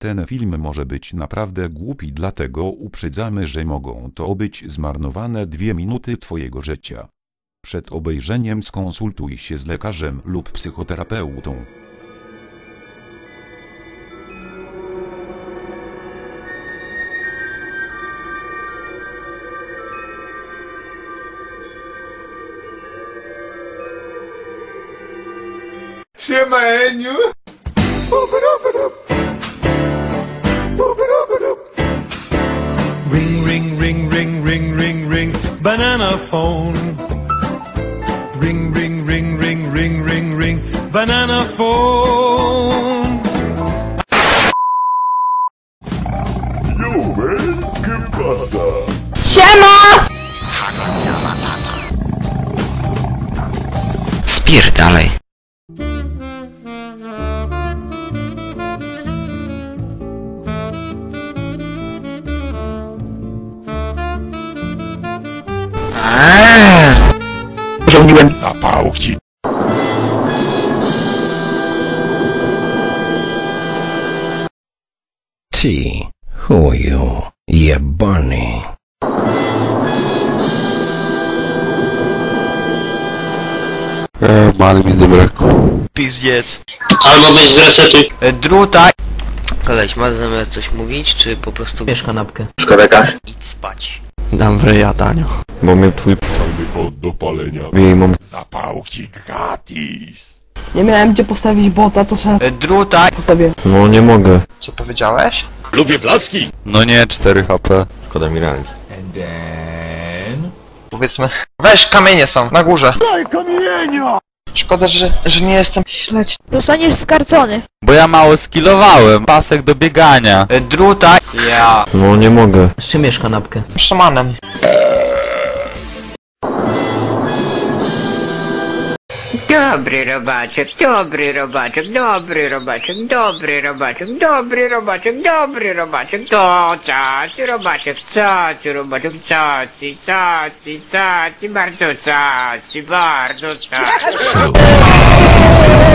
Ten film może być naprawdę głupi dlatego uprzedzamy, że mogą to być zmarnowane dwie minuty twojego życia. Przed obejrzeniem skonsultuj się z lekarzem lub psychoterapeutą. Siema Eniu! Ring, ring, ring, ring, ring, ring, ring, banana phone. Ring, ring, ring, ring, ring, ring, ring, banana phone. Yo, man, ¿qué pasa? Spierdalaj. Rządziłem. Zapałki. Ty, chuju, jebany. E, mali mi zabrakło. Pizdziec. Albo weź zresetuj. Druta. Koleś, masz zamiar coś mówić, czy po prostu Bierz kanapkę. Szkoda kas. idź spać? Dam w ryja, Danio. Bo mnie twój Mamy od dopalenia. p***i mam... Zapałki gratis. Nie miałem gdzie postawić bota, to sobie Druta. postawię. No nie mogę. Co powiedziałeś? Lubię placki. No nie, 4 HP. Szkoda mi rangi. Powiedzmy. Weź kamienie są, na górze. Daj kamienia! Szkoda, że, że nie jestem śledź. Zostaniesz skarcony. Bo ja mało skillowałem. Pasek do biegania. Druta. Ja. No nie mogę. Z czym jesz kanapkę? Szamanem. Dobry robaczek, dobry robaczek, dobry robaczek, dobry robaczek, dobry robaczek, dobry robaczek, to cacy robaczek, cacy robaczek, cacy, cacy, cacy, bardzo cacy, bardzo cacy.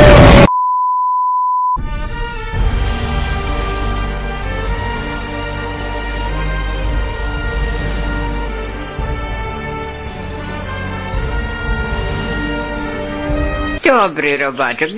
Dobry robaczek,